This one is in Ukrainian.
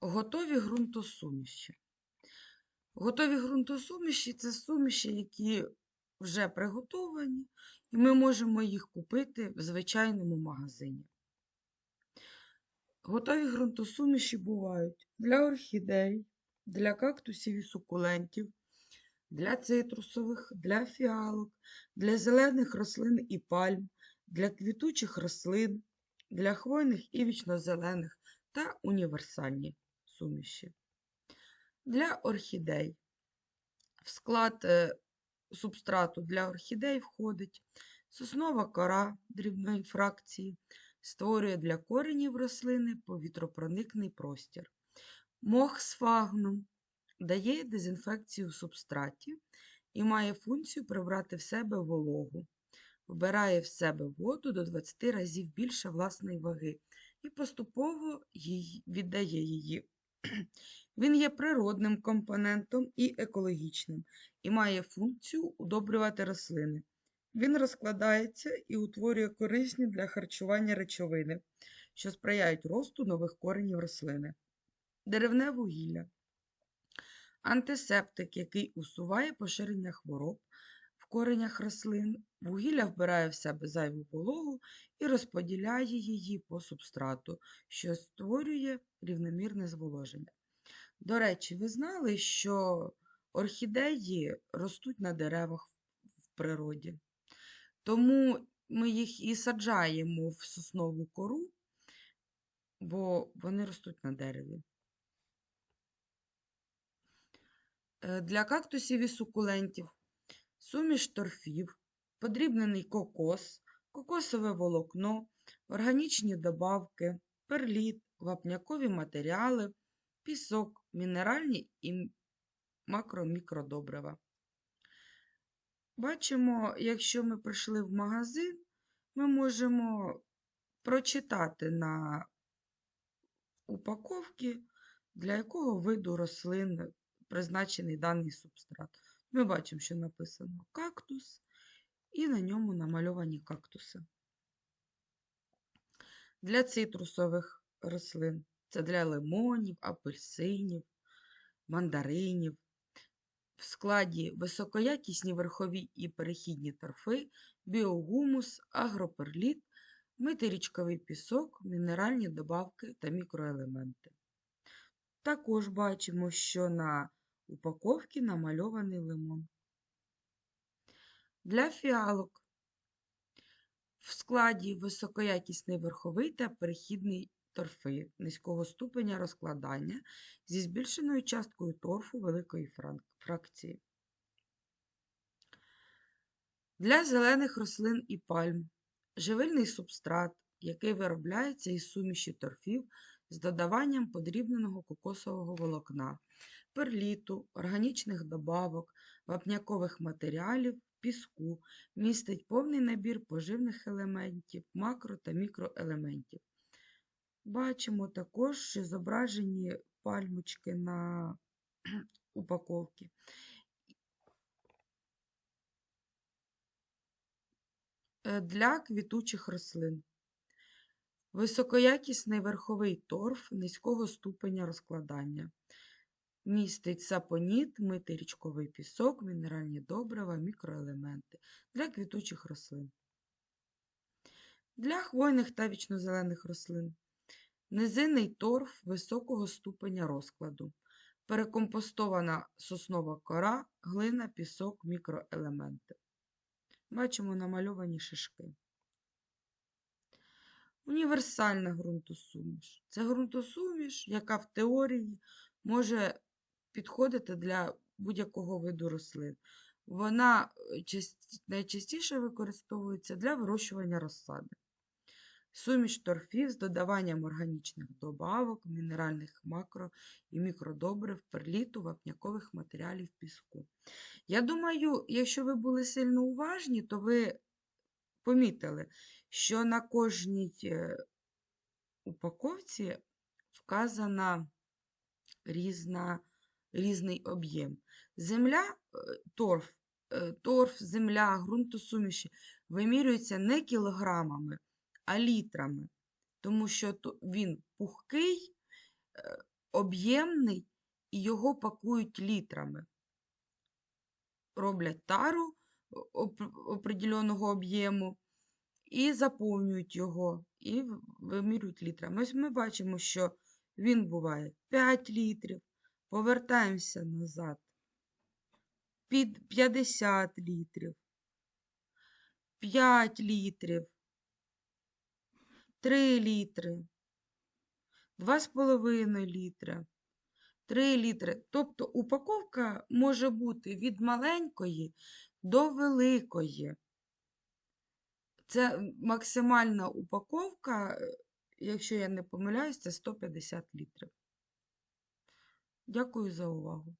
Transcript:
Готові ґрунтосуміші. Готові ґрунтосуміші це суміші, які вже приготовані, і ми можемо їх купити в звичайному магазині. Готові ґрунтосуміші бувають для орхідей, для кактусів і сукулентів, для цитрусових, для фіалок, для зелених рослин і пальм, для квітучих рослин, для хвойних і вічнозелених та універсальні суміші. Для орхідей. В склад е, субстрату для орхідей входить соснова кора дрібної фракції, створює для коренів рослини повітропроникний простір. Мох сфагнум дає дезінфекцію в субстраті і має функцію прибрати в себе вологу, вбирає в себе воду до 20 разів більше власної ваги і поступово віддає її. Він є природним компонентом і екологічним, і має функцію удобрювати рослини. Він розкладається і утворює корисні для харчування речовини, що сприяють росту нових коренів рослини. Деревне вугілля. Антисептик, який усуває поширення хвороб коренях рослин. Вугілля вбирає в себе зайву вологу і розподіляє її по субстрату, що створює рівномірне зволоження. До речі, ви знали, що орхідеї ростуть на деревах в природі. Тому ми їх і саджаємо в соснову кору, бо вони ростуть на дереві. Е, Для кактусів і сукулентів суміш торфів, подрібнений кокос, кокосове волокно, органічні добавки, перліт, вапнякові матеріали, пісок, мінеральні і макро-мікродобрива. Бачимо, якщо ми прийшли в магазин, ми можемо прочитати на упаковці, для якого виду рослин призначений даний субстрат. Ми бачимо, що написано кактус, і на ньому намальовані кактуси. Для цитрусових рослин це для лимонів, апельсинів, мандаринів. В складі високоякісні верхові і перехідні торфи, біогумус, агроперліт, митий річковий пісок, мінеральні добавки та мікроелементи. Також бачимо, що на упаковці намальований лимон. Для фіалок в складі високоякісний верховий та перехідний торфи низького ступеня розкладання зі збільшеною часткою торфу великої фракції. Для зелених рослин і пальм живильний субстрат, який виробляється із суміші торфів з додаванням подрібненого кокосового волокна, перліту, органічних добавок, вапнякових матеріалів, піску, містить повний набір поживних елементів, макро та мікроелементів. Бачимо також що зображені пальмочки на упаковці. Е, Для квітучих рослин. Високоякісний верховий торф низького ступеня розкладання. Містить сапоніт, митий річковий пісок, мінеральні добрива, мікроелементи для квітучих рослин. Для хвойних та вічнозелених рослин. Низинний торф високого ступеня розкладу. Перекомпостована соснова кора, глина, пісок, мікроелементи. Бачимо намальовані шишки. Універсальна ґрунтосуміш. Це ґрунтосуміш, яка в теорії може підходити для будь-якого виду рослин. Вона е, найчастіше використовується для вирощування розсади. Суміш торфів з додаванням органічних добавок, мінеральних макро і мікродобрив, перліту, вапнякових матеріалів піску. Я думаю, якщо ви були сильно уважні, то ви помітили, що на кожній е, упаковці вказана різна, різний об'єм. Земля, е, торф, е, торф, земля, ґрунтосуміші вимірюються не кілограмами, а літрами, тому що він пухкий, об'ємний і його пакують літрами. Роблять тару определеного об'єму і заповнюють його, і вимірюють літрами. Ось ми бачимо, що він буває 5 літрів. Повертаємося назад. Під 50 літрів. 5 літрів. 3 літри. 2,5 літра. 3 літри. Тобто упаковка може бути від маленької до великої. Це максимальна упаковка, якщо я не помиляюсь, це 150 літрів. Дякую за увагу.